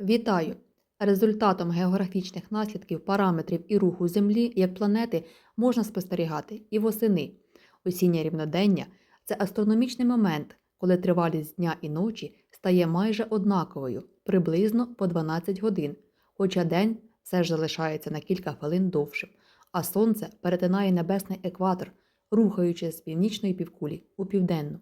Вітаю! Результатом географічних наслідків параметрів і руху Землі як планети можна спостерігати і восени. Осіннє рівнодення це астрономічний момент, коли тривалість дня і ночі стає майже однаковою, приблизно по 12 годин, хоча день все ж залишається на кілька хвилин довшим, а сонце перетинає небесний екватор, рухаючись з північної півкулі у південну.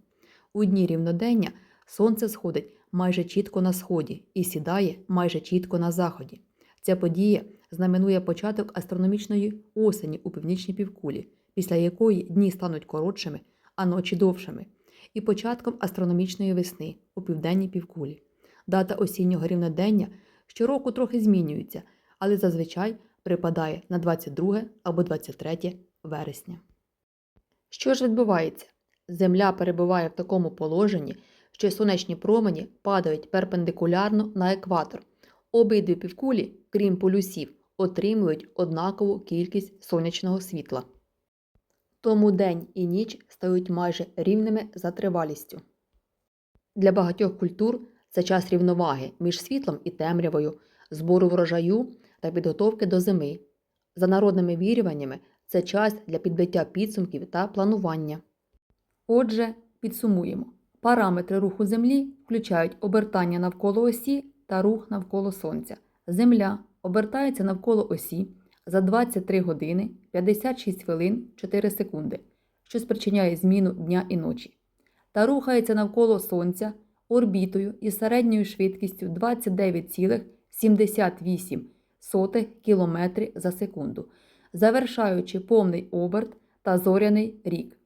У дні рівнодення сонце сходить майже чітко на сході і сідає майже чітко на заході. Ця подія знаменує початок астрономічної осені у північній півкулі, після якої дні стануть коротшими, а ночі довшими, і початком астрономічної весни у південній півкулі. Дата осіннього рівнодення щороку трохи змінюється, але зазвичай припадає на 22 або 23 вересня. Що ж відбувається? Земля перебуває в такому положенні, що сонячні промені падають перпендикулярно на екватор. Обидві півкулі, крім полюсів, отримують однакову кількість сонячного світла. Тому день і ніч стають майже рівними за тривалістю. Для багатьох культур це час рівноваги між світлом і темрявою, збору врожаю та підготовки до зими. За народними вірюваннями, це час для підбиття підсумків та планування. Отже, підсумуємо. Параметри руху Землі включають обертання навколо осі та рух навколо Сонця. Земля обертається навколо осі за 23 години 56 хвилин 4 секунди, що спричиняє зміну дня і ночі, та рухається навколо Сонця орбітою із середньою швидкістю 29,78 км за секунду, завершаючи повний оберт та зоряний рік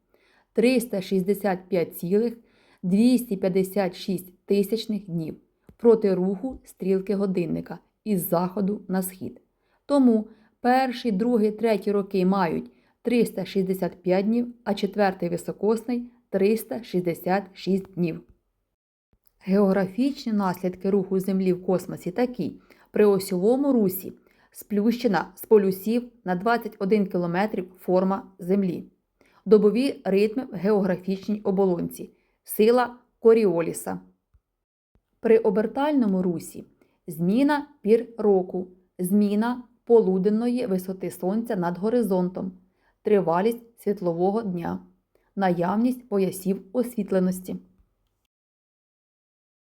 365,256 тисячних днів проти руху стрілки годинника із заходу на схід. Тому перший, другий, третій роки мають 365 днів, а четвертий високосний 366 днів. Географічні наслідки руху Землі в космосі такі: при осьовому русі сплющена з полюсів на 21 км форма Землі, добові ритми в географічній оболонці, сила Коріоліса. При обертальному русі зміна пір року, зміна полуденної висоти сонця над горизонтом, тривалість світлового дня, наявність поясів освітленості.